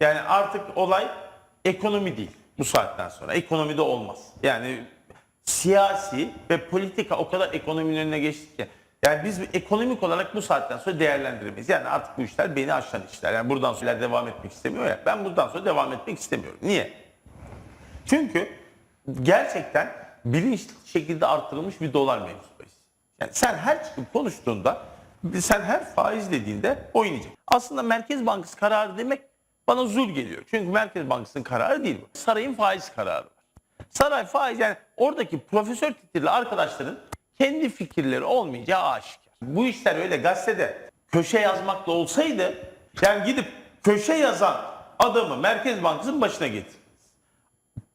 Yani artık olay ekonomi değil bu saatten sonra. Ekonomide olmaz. Yani siyasi ve politika o kadar ekonominin önüne geçti ki. Yani biz ekonomik olarak bu saatten sonra değerlendiremeyiz. Yani artık bu işler beni aşan işler. Yani buradan sonra devam etmek istemiyor ya. Ben buradan sonra devam etmek istemiyorum. Niye? Çünkü gerçekten bilinçli şekilde artırılmış bir dolar mevzudayız. Yani sen her çıkıp konuştuğunda, sen her faiz dediğinde oynayacak. Aslında Merkez Bankası kararı demek bana zul geliyor. Çünkü Merkez Bankası'nın kararı değil bu. Sarayın faiz kararı var. Saray faiz yani oradaki profesör titrili arkadaşların kendi fikirleri olmayacağı aşikar. Bu işler öyle gazetede köşe yazmakla olsaydı yani gidip köşe yazan adamı Merkez Bankası'nın başına getir.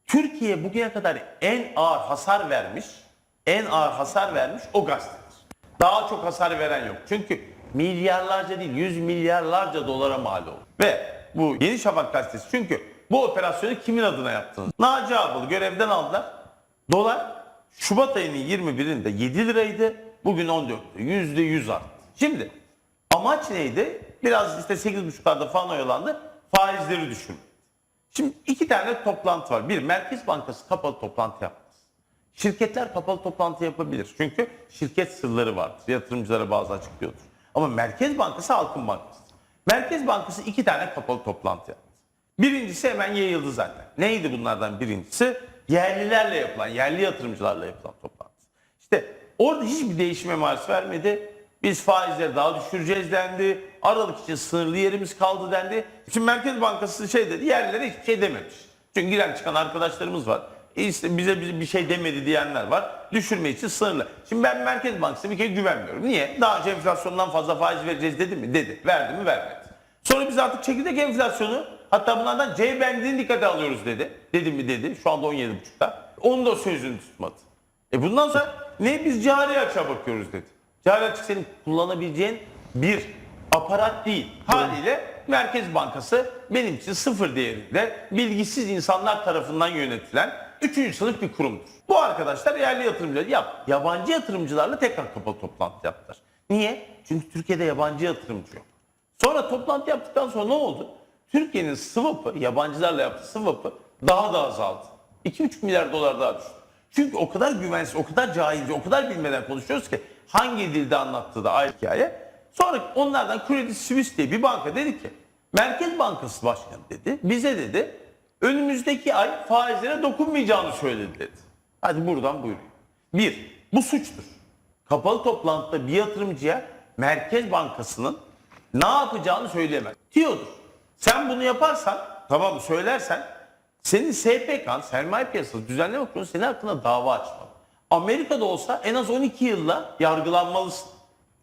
Türkiye bugüne kadar en ağır hasar vermiş, en ağır hasar vermiş o gazetedir. Daha çok hasar veren yok. Çünkü milyarlarca değil, yüz milyarlarca dolara mal oldu. Ve bu Yeni Şafak gazetesi çünkü bu operasyonu kimin adına yaptınız? Naci Ağbal'ı görevden aldılar. Dolar Şubat ayının 21'inde 7 liraydı. Bugün 14 Yüzde 100 arttı. Şimdi amaç neydi? Biraz işte 8.5'larda falan oyalandı. Faizleri düşürmek. Şimdi iki tane toplantı var. Bir, Merkez Bankası kapalı toplantı yapmaz. Şirketler kapalı toplantı yapabilir. Çünkü şirket sırları vardır. Yatırımcılara bazı açıklıyordur. Ama Merkez Bankası halkın bankasıdır. Merkez Bankası iki tane kapalı toplantı yaptı. Birincisi hemen yayıldı zaten. Neydi bunlardan birincisi? Yerlilerle yapılan, yerli yatırımcılarla yapılan toplantı. İşte orada hiçbir değişime maruz vermedi. Biz faizleri daha düşüreceğiz dendi. Aralık için sınırlı yerimiz kaldı dendi. Şimdi Merkez Bankası şey dedi, yerlilere hiçbir şey dememiş. Çünkü giren çıkan arkadaşlarımız var. İşte bize bir şey demedi diyenler var. Düşürme için sınırlı. Şimdi ben Merkez Bankası'na bir kere güvenmiyorum. Niye? Daha önce enflasyondan fazla faiz vereceğiz dedi mi? Dedi. Verdi mi? Vermedi. Sonra biz artık çekirdek enflasyonu hatta bunlardan C bendini dikkate alıyoruz dedi. Dedi mi dedi. Şu anda 17.5'ta. Onu da sözünü tutmadı. E bundan sonra ne biz cari açığa bakıyoruz dedi. Cari açık senin kullanabileceğin bir aparat değil. Haliyle Merkez Bankası benim için sıfır değerinde bilgisiz insanlar tarafından yönetilen üçüncü sınıf bir kurumdur. Bu arkadaşlar yerli yatırımcılar yap. Yabancı yatırımcılarla tekrar kapalı toplantı yaptılar. Niye? Çünkü Türkiye'de yabancı yatırımcı yok. Sonra toplantı yaptıktan sonra ne oldu? Türkiye'nin swap'ı, yabancılarla yaptığı swap'ı daha da azaldı. 2,5 milyar dolar daha düştü. Çünkü o kadar güvensiz, o kadar cahilce, o kadar bilmeden konuşuyoruz ki hangi dilde anlattığı da ayrı hikaye. Sonra onlardan Credit Suisse diye bir banka dedi ki Merkez Bankası Başkanı dedi bize dedi önümüzdeki ay faizlere dokunmayacağını söyledi dedi. Hadi buradan buyurun. Bir, bu suçtur. Kapalı toplantıda bir yatırımcıya Merkez Bankası'nın ne yapacağını söyleyemez. Diyordur. Sen bunu yaparsan, tamam söylersen senin SPK'n, sermaye piyasası düzenleme kurulu senin hakkında dava açmalı. Amerika'da olsa en az 12 yılla yargılanmalısın.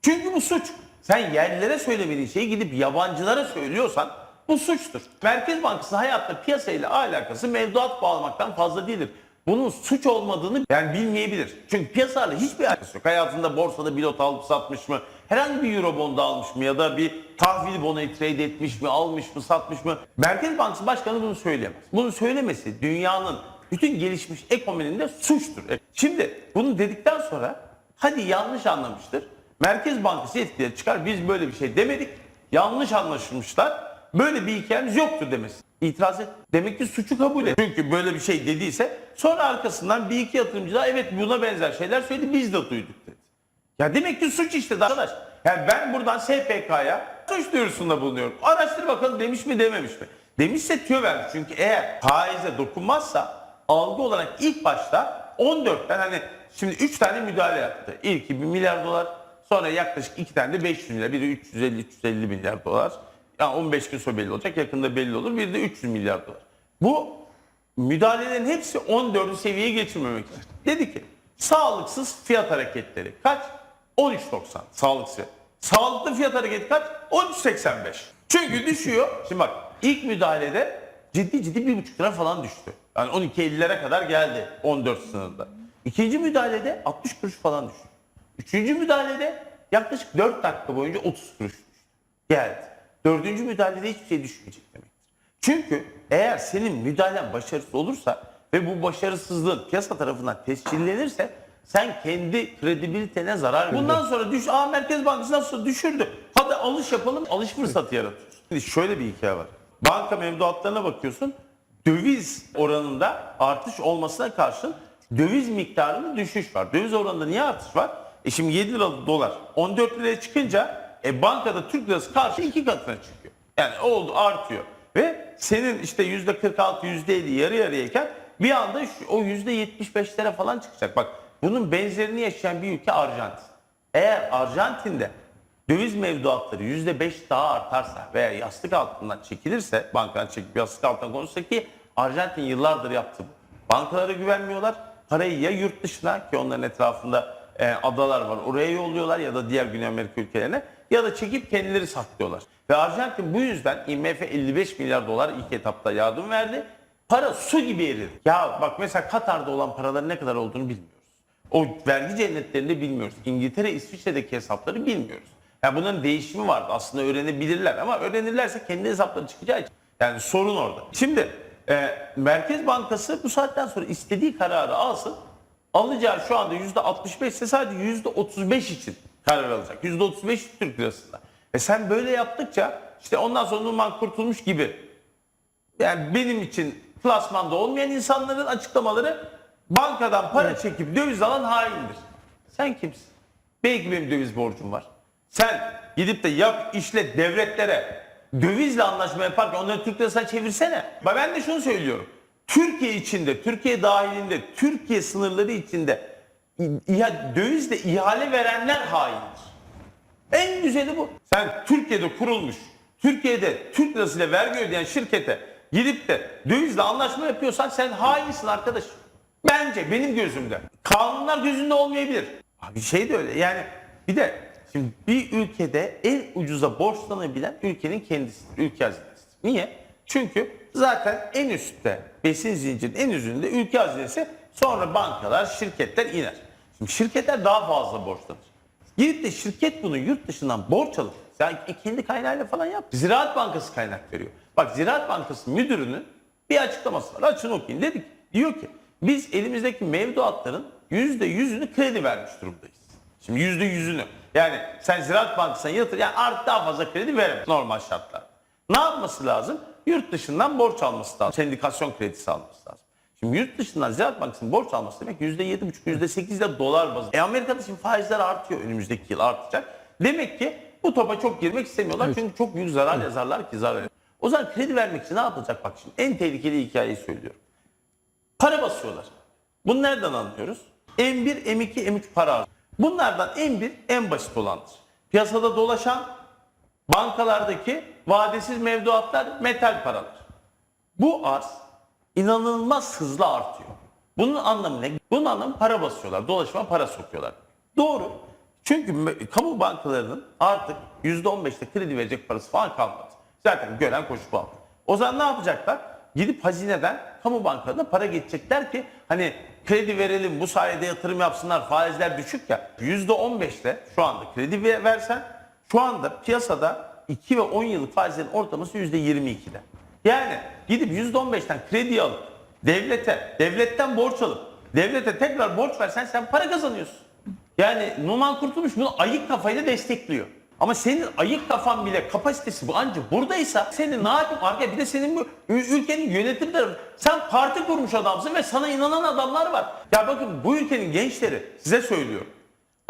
Çünkü bu suç. Sen yerlilere söylemediğin şeyi gidip yabancılara söylüyorsan bu suçtur. Merkez Bankası hayatta piyasayla alakası mevduat bağlamaktan fazla değildir. Bunun suç olmadığını yani bilmeyebilir. Çünkü piyasalarla hiçbir alakası yok. Hayatında borsada bilot alıp satmış mı? Herhangi bir euro bondu almış mı? Ya da bir tahvil bonoyu trade etmiş mi? Almış mı? Satmış mı? Merkez Bankası Başkanı bunu söyleyemez. Bunu söylemesi dünyanın bütün gelişmiş ekonominin suçtur. E, Şimdi bunu dedikten sonra hadi yanlış anlamıştır. Merkez Bankası etkileri çıkar. Biz böyle bir şey demedik. Yanlış anlaşılmışlar. Böyle bir hikayemiz yoktu demesi. İtiraz et. Demek ki suçu kabul et. Çünkü böyle bir şey dediyse sonra arkasından bir iki yatırımcı da evet buna benzer şeyler söyledi biz de duyduk dedi. Ya demek ki suç işte arkadaş. Yani ben buradan SPK'ya suç duyurusunda bulunuyorum. Araştır bakalım demiş mi dememiş mi? Demişse tüyo vermiş. Çünkü eğer faize dokunmazsa algı olarak ilk başta 14'ten hani şimdi 3 tane müdahale yaptı. İlki 1 milyar dolar sonra yaklaşık 2 tane de 500 milyar. Biri 350-350 milyar dolar. Yani 15 gün sonra belli olacak. Yakında belli olur. Bir de 300 milyar dolar. Bu müdahalelerin hepsi 14'ü seviyeye geçirmemek için. Dedi ki sağlıksız fiyat hareketleri kaç? 13.90 sağlıksız. Sağlıklı fiyat hareketi kaç? 13.85. Çünkü düşüyor. Şimdi bak ilk müdahalede ciddi ciddi 1,5 lira falan düştü. Yani 12.50'lere kadar geldi 14 sınırında. İkinci müdahalede 60 kuruş falan düştü. Üçüncü müdahalede yaklaşık 4 dakika boyunca 30 kuruş. Geldi. Dördüncü müdahalede hiçbir şey düşmeyecek demektir. Çünkü eğer senin müdahalen başarısız olursa ve bu başarısızlığın piyasa tarafından tescillenirse sen kendi kredibilitene zarar verirsin. Bundan sonra düş, Aa Merkez Bankası nasıl düşürdü? Hadi alış yapalım, alış fırsatı yaratıyorsun. Şimdi şöyle bir hikaye var. banka mevduatlarına bakıyorsun. Döviz oranında artış olmasına karşın döviz miktarında düşüş var. Döviz oranında niye artış var? E şimdi 7 liralık dolar 14 liraya çıkınca e bankada Türk lirası karşı iki katına çıkıyor. Yani oldu artıyor. Ve senin işte yüzde 46 yüzde 50 yarı yarıyayken bir anda şu- o yüzde 75'lere falan çıkacak. Bak bunun benzerini yaşayan bir ülke Arjantin. Eğer Arjantin'de döviz mevduatları yüzde beş daha artarsa veya yastık altından çekilirse bankadan çekip yastık altından konuşsa ki Arjantin yıllardır yaptı. Bankalara güvenmiyorlar. Parayı ya yurt dışına ki onların etrafında e, adalar var oraya yolluyorlar ya da diğer Güney Amerika ülkelerine ya da çekip kendileri saklıyorlar. Ve Arjantin bu yüzden IMF 55 milyar dolar ilk etapta yardım verdi. Para su gibi eridi. Ya bak mesela Katar'da olan paraların ne kadar olduğunu bilmiyoruz. O vergi cennetlerini bilmiyoruz. İngiltere, İsviçre'deki hesapları bilmiyoruz. Yani bunların değişimi vardı. Aslında öğrenebilirler ama öğrenirlerse kendi hesapları çıkacağı için. Yani sorun orada. Şimdi e, Merkez Bankası bu saatten sonra istediği kararı alsın. Alacağı şu anda %65 ise sadece %35 için karar alacak. %35 Türk lirasında. E sen böyle yaptıkça işte ondan sonra Numan Kurtulmuş gibi yani benim için klasmanda olmayan insanların açıklamaları bankadan para çekip döviz alan haindir. Sen kimsin? Belki benim döviz borcum var. Sen gidip de yap işlet devletlere dövizle anlaşma yaparken onları Türk lirasına çevirsene. Ben de şunu söylüyorum. Türkiye içinde, Türkiye dahilinde, Türkiye sınırları içinde dövizle ihale verenler haindir. En güzeli bu. Sen Türkiye'de kurulmuş, Türkiye'de Türk lirasıyla vergi ödeyen şirkete gidip de dövizle anlaşma yapıyorsan sen hainsin arkadaş. Bence benim gözümde. Kanunlar gözünde olmayabilir. Abi şey de öyle yani bir de şimdi bir ülkede en ucuza borçlanabilen ülkenin kendisidir. Ülke hazinesidir. Niye? Çünkü zaten en üstte besin zincirinin en üzerinde ülke hazinesi sonra bankalar, şirketler iner. Şimdi şirketler daha fazla borçlanır. Gidip de şirket bunu yurt dışından borç alıp sen kendi kaynağıyla falan yap. Ziraat Bankası kaynak veriyor. Bak Ziraat Bankası müdürünün bir açıklaması var. Açın okuyun dedik. Diyor ki biz elimizdeki mevduatların yüzde yüzünü kredi vermiş durumdayız. Şimdi yüzde yüzünü. Yani sen Ziraat Bankası'na yatır yani artık daha fazla kredi veremez normal şartlarda. Ne yapması lazım? Yurt dışından borç alması lazım. Sendikasyon kredisi alması lazım. Şimdi yurt dışından Ziraat Bankası'nın borç alması demek %7,5, %8 de dolar bazı. E Amerika'da şimdi faizler artıyor önümüzdeki yıl artacak. Demek ki bu topa çok girmek istemiyorlar çünkü çok büyük zarar yazarlar ki zarar. O zaman kredi vermek için ne yapılacak bak şimdi en tehlikeli hikayeyi söylüyorum. Para basıyorlar. Bunu nereden anlıyoruz? M1, M2, M3 para. Bunlardan M1 en basit olandır. Piyasada dolaşan bankalardaki vadesiz mevduatlar metal paralar. Bu arz inanılmaz hızlı artıyor. Bunun anlamı ne? Bunun anlamı para basıyorlar, dolaşıma para sokuyorlar. Doğru. Çünkü kamu bankalarının artık %15'te kredi verecek parası falan kalmadı. Zaten gören koşup aldı. O zaman ne yapacaklar? Gidip hazineden kamu bankalarına para geçecekler ki hani kredi verelim bu sayede yatırım yapsınlar faizler düşük ya. %15'te şu anda kredi ve- versen şu anda piyasada 2 ve 10 yıllık faizlerin ortalaması %22'de. Yani gidip %15'ten kredi alıp devlete, devletten borç alıp devlete tekrar borç versen sen para kazanıyorsun. Yani Numan Kurtulmuş bunu ayık kafayla destekliyor. Ama senin ayık kafan bile kapasitesi bu ancak buradaysa senin ne yapayım arka bir de senin bu ül- ülkenin yönetim tarafı. Sen parti kurmuş adamsın ve sana inanan adamlar var. Ya bakın bu ülkenin gençleri size söylüyorum.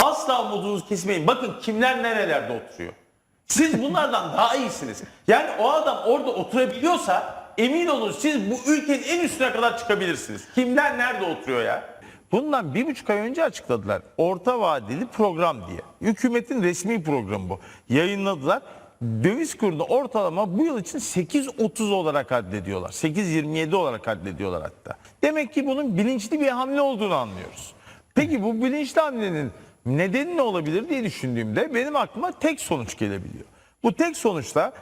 Asla umudunuzu kesmeyin. Bakın kimler nerelerde oturuyor. Siz bunlardan daha iyisiniz. Yani o adam orada oturabiliyorsa emin olun siz bu ülkenin en üstüne kadar çıkabilirsiniz. Kimler nerede oturuyor ya? Bundan bir buçuk ay önce açıkladılar. Orta vadeli program diye. Hükümetin resmi programı bu. Yayınladılar. Döviz kurunu ortalama bu yıl için 8.30 olarak addediyorlar. 8.27 olarak addediyorlar hatta. Demek ki bunun bilinçli bir hamle olduğunu anlıyoruz. Peki bu bilinçli hamlenin nedeni ne olabilir diye düşündüğümde benim aklıma tek sonuç gelebiliyor. Bu tek sonuçta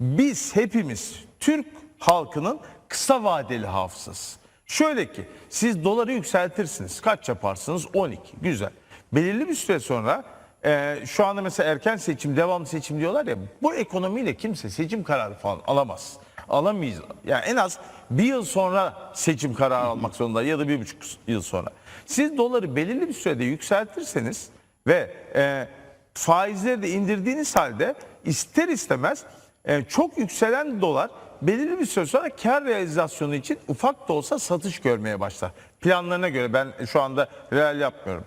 biz hepimiz Türk halkının kısa vadeli hafızası. Şöyle ki siz doları yükseltirsiniz. Kaç yaparsınız? 12. Güzel. Belirli bir süre sonra e, şu anda mesela erken seçim, devamlı seçim diyorlar ya bu ekonomiyle kimse seçim kararı falan alamaz. Alamayız. Yani en az bir yıl sonra seçim kararı almak zorunda ya da bir buçuk yıl sonra. Siz doları belirli bir sürede yükseltirseniz ve e, faizleri de indirdiğiniz halde ister istemez e, çok yükselen dolar belirli bir süre sonra kar realizasyonu için ufak da olsa satış görmeye başlar. Planlarına göre ben şu anda real yapmıyorum.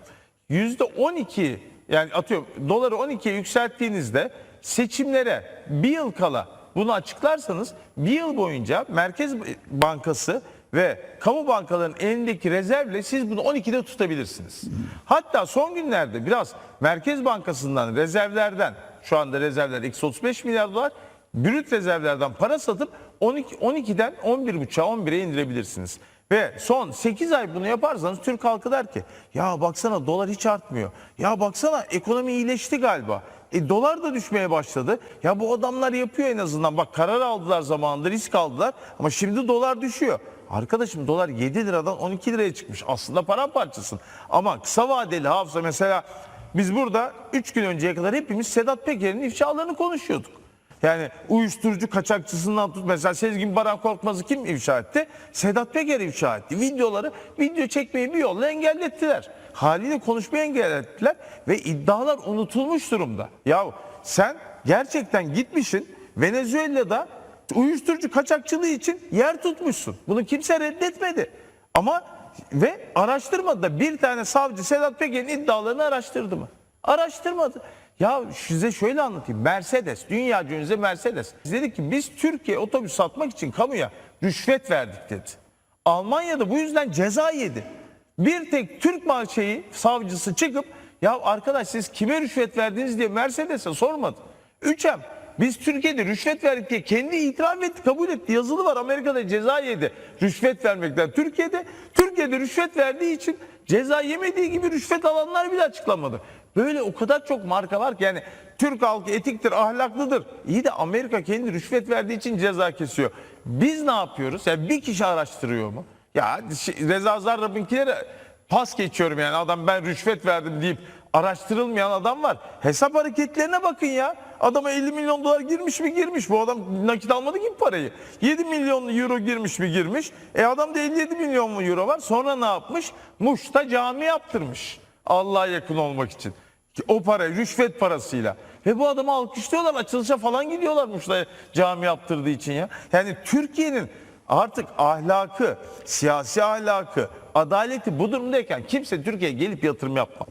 %12 yani atıyorum doları 12'ye yükselttiğinizde seçimlere bir yıl kala bunu açıklarsanız bir yıl boyunca Merkez Bankası ve kamu bankalarının elindeki rezervle siz bunu 12'de tutabilirsiniz. Hatta son günlerde biraz Merkez Bankası'ndan rezervlerden şu anda rezervler eksi 35 milyar dolar brüt rezervlerden para satıp 12, 12'den 11.5'a 11'e indirebilirsiniz. Ve son 8 ay bunu yaparsanız Türk halkı der ki ya baksana dolar hiç artmıyor. Ya baksana ekonomi iyileşti galiba. E dolar da düşmeye başladı. Ya bu adamlar yapıyor en azından. Bak karar aldılar zamanında risk aldılar ama şimdi dolar düşüyor. Arkadaşım dolar 7 liradan 12 liraya çıkmış. Aslında paramparçasın. Ama kısa vadeli hafıza mesela biz burada 3 gün önceye kadar hepimiz Sedat Peker'in ifşalarını konuşuyorduk. Yani uyuşturucu kaçakçısından tut. Mesela Sezgin Baran Korkmaz'ı kim ifşa etti? Sedat Peker ifşa etti. Videoları, video çekmeyi bir yolla engellettiler. Haliyle konuşmayı engellettiler ve iddialar unutulmuş durumda. Ya sen gerçekten gitmişsin Venezuela'da uyuşturucu kaçakçılığı için yer tutmuşsun. Bunu kimse reddetmedi. Ama ve araştırmadı. Bir tane savcı Sedat Peker'in iddialarını araştırdı mı? Araştırmadı. Ya size şöyle anlatayım. Mercedes, dünya ünlü Mercedes. Biz dedik ki biz Türkiye otobüs satmak için kamuya rüşvet verdik dedi. Almanya'da bu yüzden ceza yedi. Bir tek Türk mal şeyi savcısı çıkıp ya arkadaş siz kime rüşvet verdiniz diye Mercedes'e sormadı. Üçem biz Türkiye'de rüşvet verdik diye kendi itiraf etti, kabul etti. Yazılı var Amerika'da ceza yedi rüşvet vermekten. Türkiye'de Türkiye'de rüşvet verdiği için ceza yemediği gibi rüşvet alanlar bile açıklamadı. Böyle o kadar çok marka var ki yani Türk halkı etiktir, ahlaklıdır. İyi de Amerika kendi rüşvet verdiği için ceza kesiyor. Biz ne yapıyoruz? Yani bir kişi araştırıyor mu? Ya şey, Reza Zarrab'ınkilere pas geçiyorum yani adam ben rüşvet verdim deyip araştırılmayan adam var. Hesap hareketlerine bakın ya. Adama 50 milyon dolar girmiş mi girmiş. Bu adam nakit almadı ki parayı. 7 milyon euro girmiş mi girmiş. E adamda 57 milyon mu euro var. Sonra ne yapmış? Muş'ta cami yaptırmış. Allah'a yakın olmak için. O para rüşvet parasıyla. Ve bu adamı alkışlıyorlar açılışa falan gidiyorlar Muş'ta cami yaptırdığı için ya. Yani Türkiye'nin artık ahlakı, siyasi ahlakı, adaleti bu durumdayken kimse Türkiye'ye gelip yatırım yapmaz.